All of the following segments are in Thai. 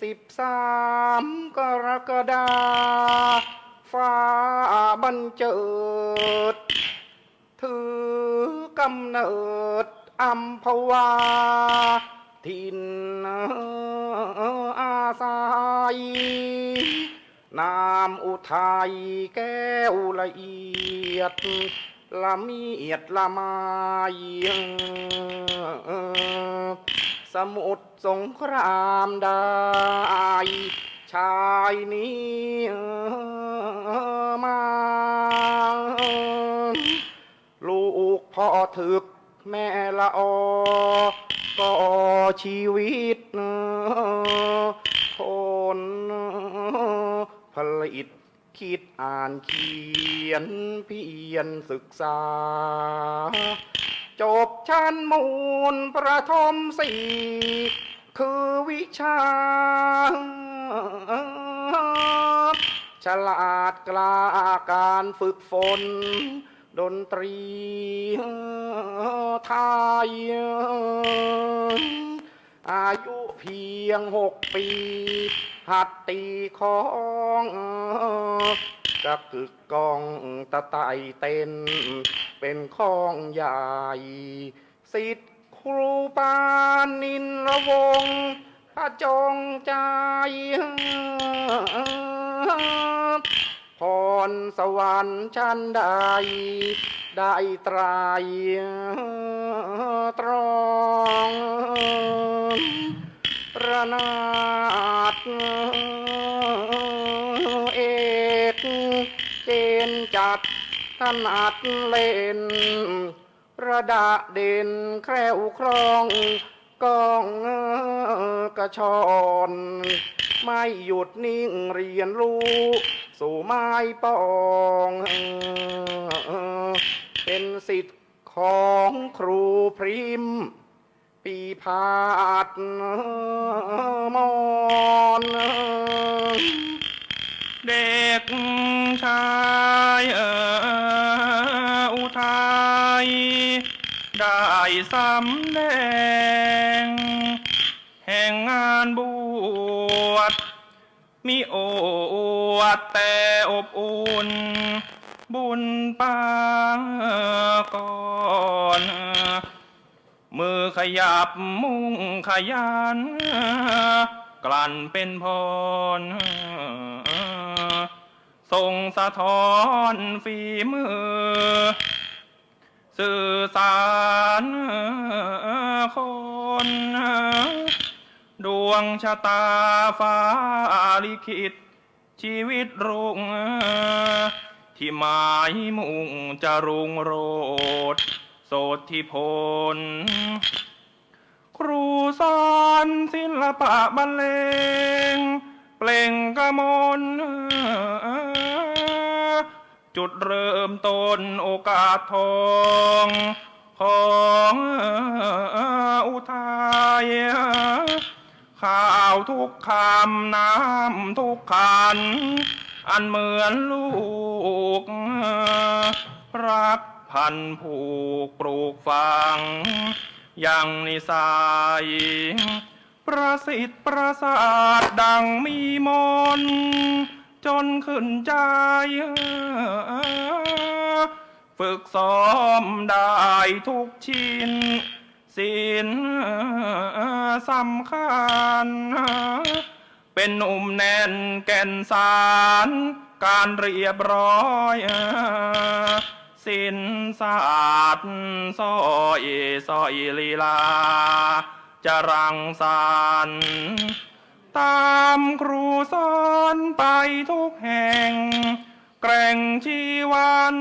สิบสามกรกฎาฟ้าบันเจิด ถือกำเนิดอัมพวา ทินอาศัยนามอุทัยแก้วละเอียด ละเมียดละไม สมุทรสงครามได้ชายนี้มาลูกพ่อถึกแม่ละออก็ชีวิตคนผลิตคิดอ่านเขียนเพียนศึกษา จบชั้นมูลประทมสี่คือวิชา ฉลาดกล้าการฝึกฝน ดนตรีไทย อายุเพียงหกปี หัดตีของกระกึกกองตะไตเต้น เป็นของใหญ่สิทธิครูปานินระวงพระจงใจพรสวรรค์ชั้นใด ได้ไตรายตรองระนาดเอกเจนจัด ถนัดเล่น ระดาเด่นแคล้วครองกองกระชอนไม่หยุดนิ่งเรียนรู้ สู่ไม้ปอง เป็นสิทธิ์ของครูพริม ปีพาดมอนเด็กชาย สำแดง แห่งงานบวชมีโอวดแต่อบอุ่น บุญปางก่อนมือขยับมุ่งขยัน กลั่นเป็นพรส่งสะท้อนฝีมือ สื่อสารคน ดวงชะตาฟ้าลิขิต ชีวิตรุ่ง ที่หมายมุ่งจะรุ่งโรดโสธิพล ครูสอนศิลปะบรรเลง เปล่งกระมน จุดเริ่มต้นโอกาสทองของอุทัยข้าวทุกคำน้ำทุกขัน อันเหมือนลูก รักพันผูกปลูกฝัง ยังนิสัยประสิทธิ์ประสาทดังมีมนต์ จนขึ้นใจ ฝึกซ้อมได้ทุกชิ้นสินสำคัญ เป็นหนุ่มแน่นแก่นสาร การเรียบร้อยสินศาสตร์สอยสอยลีลา จะรังสรรค์ ตามครูสอนไปทุกแห่ง แกร่งชีวัน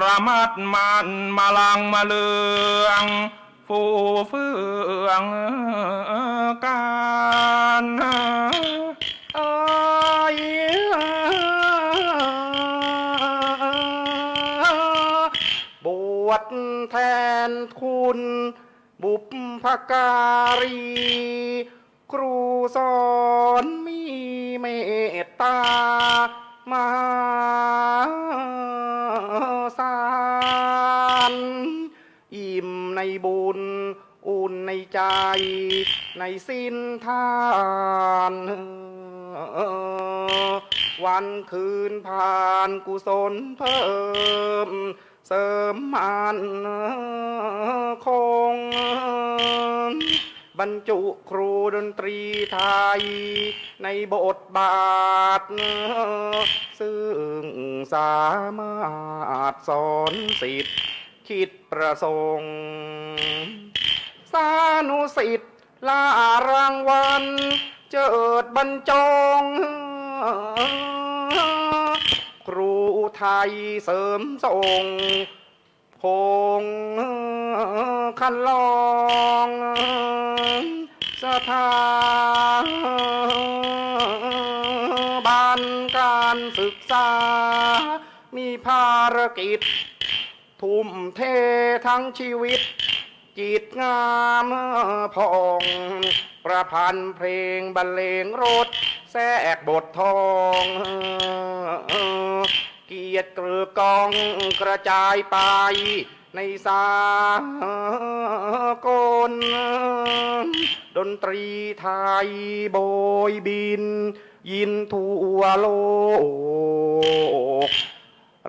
ระมัดมันมาลังมาเลืองฟูเฟืองการเอ้ยบวชแทนคุณ บุพการี ครูสอนมีเมตตามาสารอิ่มในบุญออุ่นในใจ ในสิ้นทานวันคืนผ่านกุศลเพิ่ม เสริมมันคง บรรจุครูดนตรีไทย ในบทบาท ซึ่งสามารถสอนสิทธิ์คิดประสงค์สานุสิทธิ์ลารางวัล เจิดบรรจง ไทยเสริมทรงคงคันลองสถาบันการศึกษา มีภารกิจ ทุ่มเททั้งชีวิต จิตงามพอง ประพันธ์เพลงบรรเลงรถ แทรกบททอง เกียรติเกลือกองกระจายไป ในสากลดนตรีไทยโบยบิน ยินทั่วโลก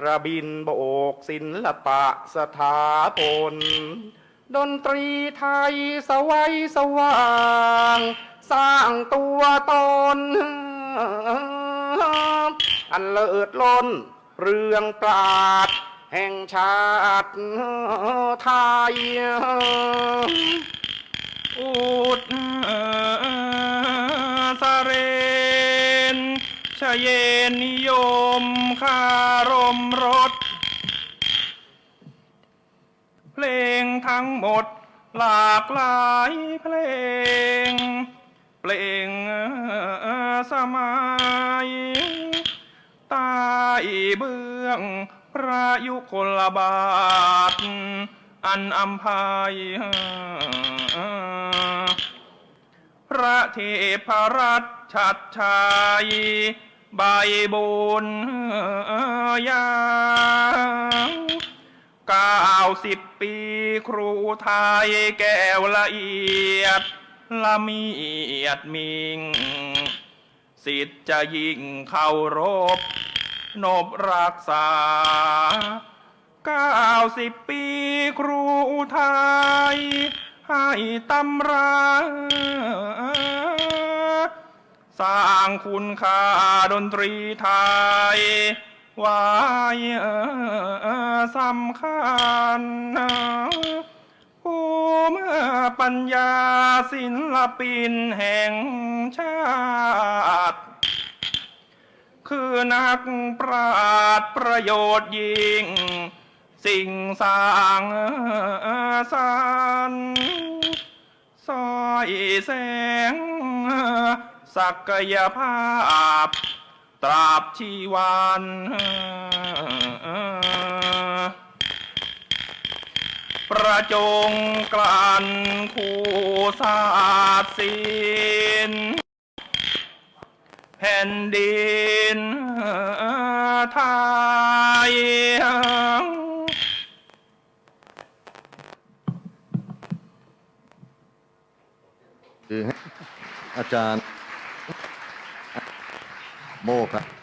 ระบินโบกศิลปะสถาพลดนตรีไทยสวัยสว่าง สร้างตัวตนอันเลิศล้น เรื่องปราดแห่งชาติไทยอุดสเรนชเยนนิยมคารมรสเพลงทั้งหมดหลากหลายเพลง เพลงสมัย ใต้เบื้องพระยุคลบาท อันอัมพายพระเทพรัตชัดชัยใบบุญยาวเก้าสิบปีครูไทยแก้วละเอียด ละเมียดมิง สิทธิ์จะยิ่งเขารบนบรักษาเก้าสิบปีครูไทย ให้ตำราสร้างคุณค่าดนตรีไทย ไว้สำคัญผู้มปัญญาศิลปินแห่ง ชาติ คือนักปราดประโยชน์ยิ่ง สิ่งสร้างสรรค์สร้อยแสง ศักยภาพ ตราบชีวันประจงกลั่นคู่ศาสตร์ศิลป์ แผ่นดินไทยคืออาจารย์โมครับ